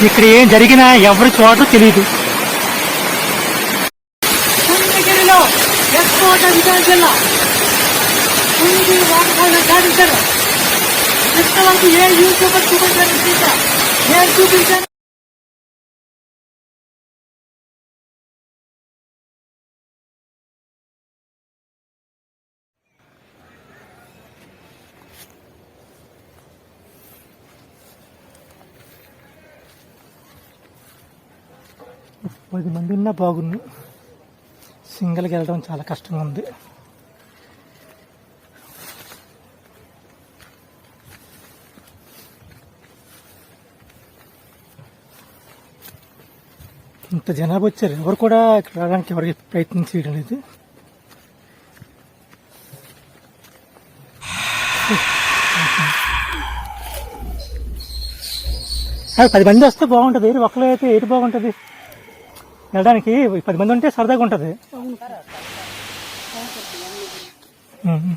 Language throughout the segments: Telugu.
ఇక్కడ ఏం జరిగినా ఎవరి చోట తెలియదు పుణ్యగిరిలో ఎక్కువ విజయనగరం జిల్లా వాటర్ ఫాల్ సాధించారు ఇంతవరకు ఏ యూట్యూబర్ చూపించారు పది మంది ఉన్నా బాగుండు. సింగిల్కి వెళ్ళడం చాలా కష్టంగా ఉంది. ఇంత జనాభా వచ్చారు. ఎవరు కూడా ఇక్కడ రావడానికి ఎవరికి ప్రయత్నం చేయడం లేదు. పది మంది వస్తే బాగుంటుంది. ఒకరు అయితే ఏది బాగుంటుంది? వెళ్ళడానికి పది మంది ఉంటే సరదాగా ఉంటుంది ఉమ్.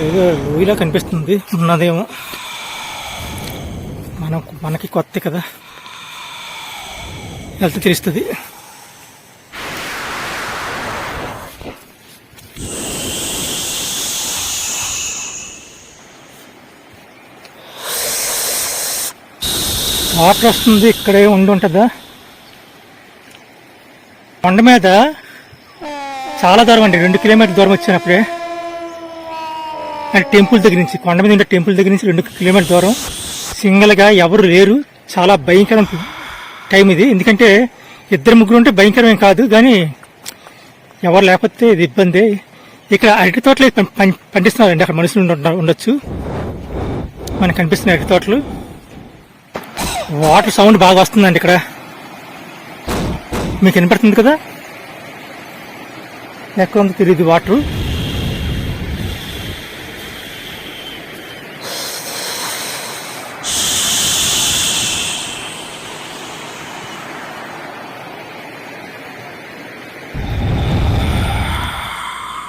ఏదో లోయలా కనిపిస్తుంది. ఉన్నదేమో. మనకు మనకి కొత్త కదా. వెళ్తే తెలుస్తుంది. వాటర్ వస్తుంది ఇక్కడే ఉండి ఉంటుందా? కొండ మీద చాలా దూరం అండి. రెండు కిలోమీటర్ దూరం వచ్చినప్పుడే. అండ్ టెంపుల్ దగ్గర నుంచి కొండ మీద ఉండే టెంపుల్ దగ్గర నుంచి రెండు కిలోమీటర్ దూరం. సింగిల్గా ఎవరు లేరు. చాలా భయంకరం టైం ఇది. ఎందుకంటే ఇద్దరు ముగ్గురు ఉంటే భయంకరమేం కాదు. కానీ ఎవరు లేకపోతే ఇది ఇబ్బంది. ఇక్కడ అరటి తోటలు పం- పం- పండిస్తున్నారండి. అక్కడ మనుషులు ఉండొచ్చు. మనకు కనిపిస్తున్న అరటి తోటలు. వాటర్ సౌండ్ బాగా వస్తుందండి ఇక్కడ. మీకు వినపడుతుంది కదా? ఎక్కడ ఉందో? తెలియదు వాటర్.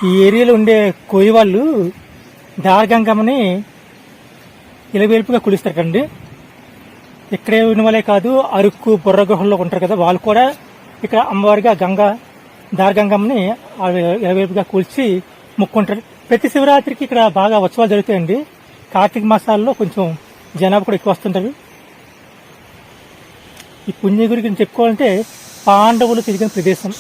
ఈ ఏరియాలో ఉండే కోయి వాళ్ళు దారగంగమ్మని ఇలవేల్పుగా కులుస్తారు కండి ఇక్కడే ఉన్న వాళ్ళే కాదు అరుక్కు బుర్ర గుహల్లో ఉంటారు కదా వాళ్ళు కూడా ఇక్కడ అమ్మవారిగా గంగ దారగంగమ్మని ఇలవేల్పుగా కూల్చి మొక్కుంటారు. ప్రతి శివరాత్రికి ఇక్కడ బాగా ఉత్సవాలు జరుగుతాయండి. కార్తీక మాసాల్లో కొంచెం జనాభా కూడా ఎక్కువ వస్తుంటారు. ఈ పుణ్య గురించి చెప్పుకోవాలంటే పాండవులు తిరిగిన ప్రదేశం.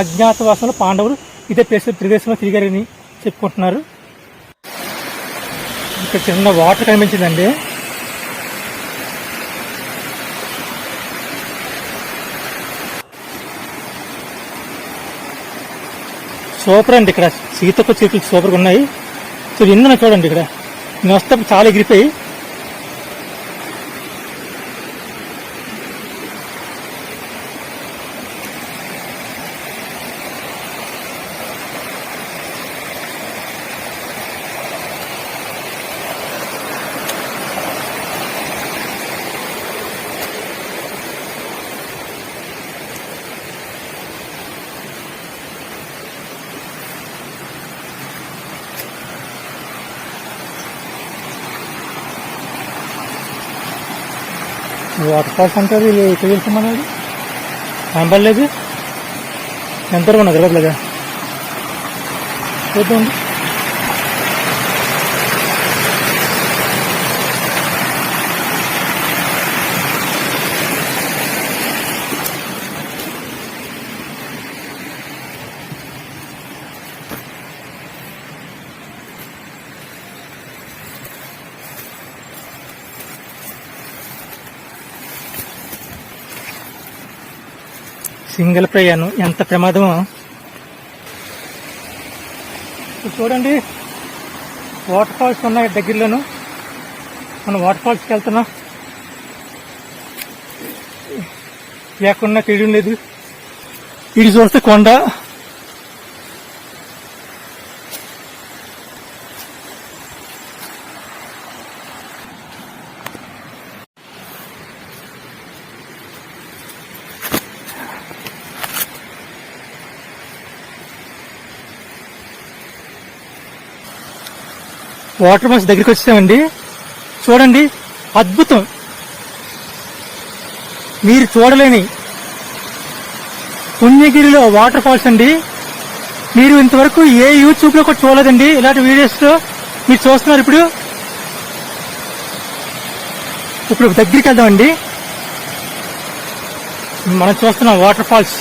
అజ్ఞాతవాసంలో పాండవులు ఇదే ప్లేస్ ప్రదేశంలో తిరిగారని చెప్పుకుంటున్నారు. ఇక్కడ చిన్న వాటర్ కనిపించిందండి. సూపర్ అండి ఇక్కడ. సీతకు చెట్లు సూపర్గా ఉన్నాయి. సో ఇంధన చూడండి ఇక్కడ. నేను వస్తే చాలా ఎగిరిపోయి వాటర్ ఫాల్స్ అంటారు వీళ్ళు ఎక్కడ వెళ్తున్నాడు కనపడలేదు ఎంత ఉన్నది తెలియట్లేదా చూద్దాం సింగిల్ ప్రయాణం. ఎంత ప్రమాదమో. చూడండి. వాటర్ ఫాల్స్ ఉన్నాయి దగ్గరలోను. మనం వాటర్ ఫాల్స్కి వెళ్తున్నాం. లేకుండా తెలియడం లేదు. ఇది చూస్తే కొండ. వాటర్ ఫాల్స్ దగ్గరికి వచ్చామండి. చూడండి అద్భుతం. మీరు చూడలేని పుణ్యగిరిలో వాటర్ ఫాల్స్ అండి. మీరు ఇంతవరకు ఏ యూట్యూబ్లో కూడా చూడలేదండి. ఇలాంటి వీడియోస్లో మీరు చూస్తున్నారు ఇప్పుడు. ఇప్పుడు దగ్గరికి వెళ్దామండి. మనం చూస్తున్నాం వాటర్ ఫాల్స్.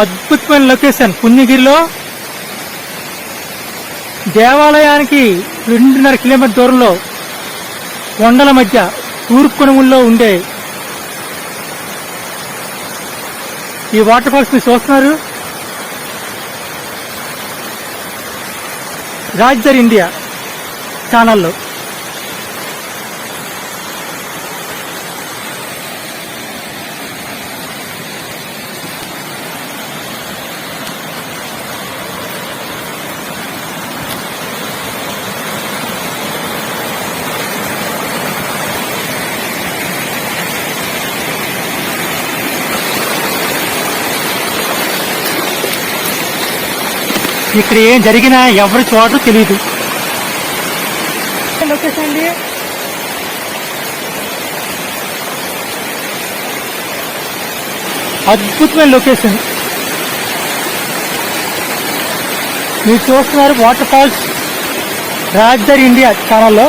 అద్భుతమైన లొకేషన్ పుణ్యగిరిలో. దేవాలయానికి రెండున్నర కిలోమీటర్ దూరంలో కొండల మధ్య తూర్పు ఉండే ఈ వాటర్ ఫాల్స్ చూస్తున్నారు. రాజ్దర్ ఇండియా ఛానల్లో. ఇక్కడ ఏం జరిగినా ఎవరి చోటు తెలియదు అద్భుతమైన లొకేషన్. మీరు చూస్తున్నారు వాటర్ ఫాల్స్ రాజ్దర్ ఇండియా ఛానల్లో.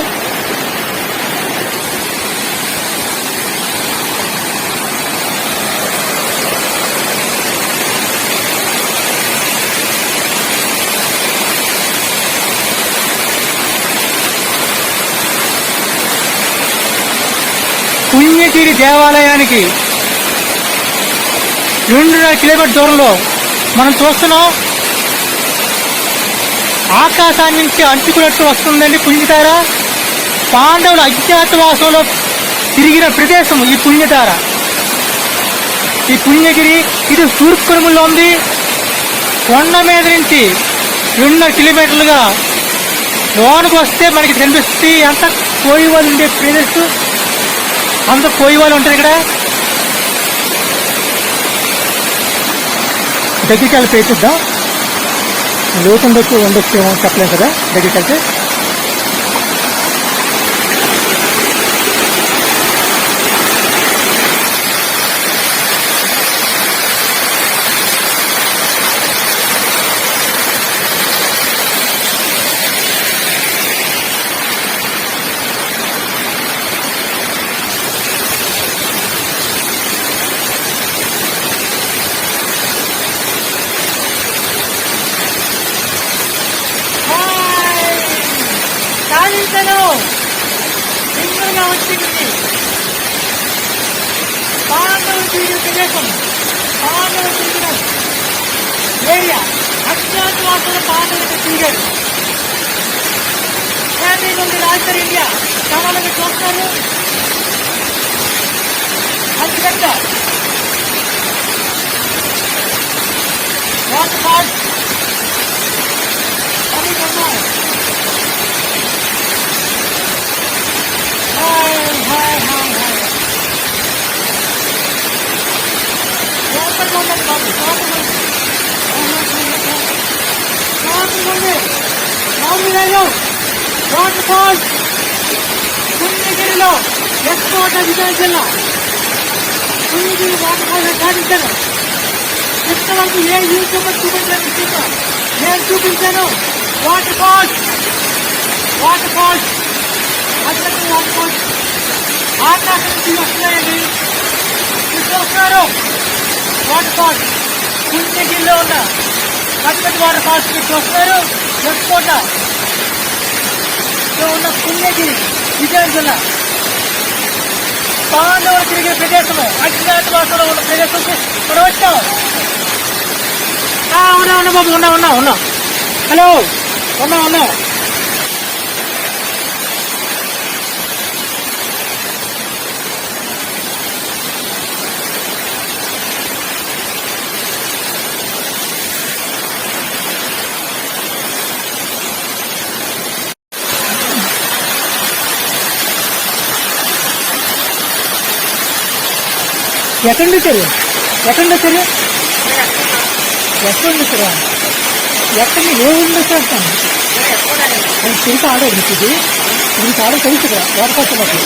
పుణ్యగిరి దేవాలయానికి రెండున్నర కిలోమీటర్ దూరంలో మనం చూస్తున్నాం. ఆకాశాన్ని నుంచి అంచుకున్నట్టు వస్తుందండి పుణ్యతార. పాండవుల అజ్ఞాతవాసంలో తిరిగిన ప్రదేశం ఈ పుణ్యతార. ఈ పుణ్యగిరి ఇది తూర్పు ఉంది. కొండ మీద నుంచి రెండున్నర కిలోమీటర్లుగా లోనకు వస్తే మనకి కనిపిస్తుంది అంత కోయి వాళ్ళు ఉండే ప్రదేశం. అంత కోయి వాళ్ళు ఉంటారు ఇక్కడ. దగ్గరికి వెళ్ళి పేచిద్దాం లోతు ఉండొచ్చు ఉండొచ్చు ఏమో చెప్పలేం కదా దగ్గరికి వెళ్తే. సాధించను సింగిల్గా వచ్చింది పాండవులు తిరిగిన ప్రదేశం పాండవులు తిరిగిన ఏరియా అజ్ఞాతవాసుల పాండవులకు తిరిగారు హ్యాపీ నుండి రాజధాని ఇండియా కావాలని చూస్తారు లోపలికి ఉంది మామూలు లేదు వాటర్ ఫాల్స్ పుణ్యగిరిలో ఎక్స్పోర్ట్ అధికారి జిల్లా పుణ్యగిరి వాటర్ ఫాల్స్ సాధించాను ఇంతవరకు ఏ యూట్యూబర్ చూపించాను చూసా నేను చూపించాను వాటర్ ఫాల్స్ వాటర్ ఫాల్స్ అత్యంత వాటర్ ఫాల్స్ ఆకాశం నుంచి వస్తున్నాయండి మీరు చూస్తున్నారు వాటర్ ఫాల్స్ పుణ్యగిరిలో ఉన్న అత్యంత వాటర్ ఫాల్స్ నుంచి చూస్తున్నారు ఎక్స్పోర్ట్లో ఉన్న పుణ్యగిరి విజయనగరం. జిల్లా పాండవులు తిరిగిన ప్రదేశము అజ్ఞాతవాసంలో ఉన్న ప్రదేశం మనం వచ్చాం. ఉన్నా ఉన్నా బాబు ఉన్నా ఉన్నా ఉన్నా. హలో ఉన్నా ఉన్నా. ఎక్కడి నుంచి వచ్చారు ఎక్కడి నుంచి వచ్చారు ఎక్కడి నుంచి వచ్చారా ఎక్కడి ఏ ఊరి నుంచి వచ్చాను తెలుసు ఆల్రెడీ మీకు ఇది ఇది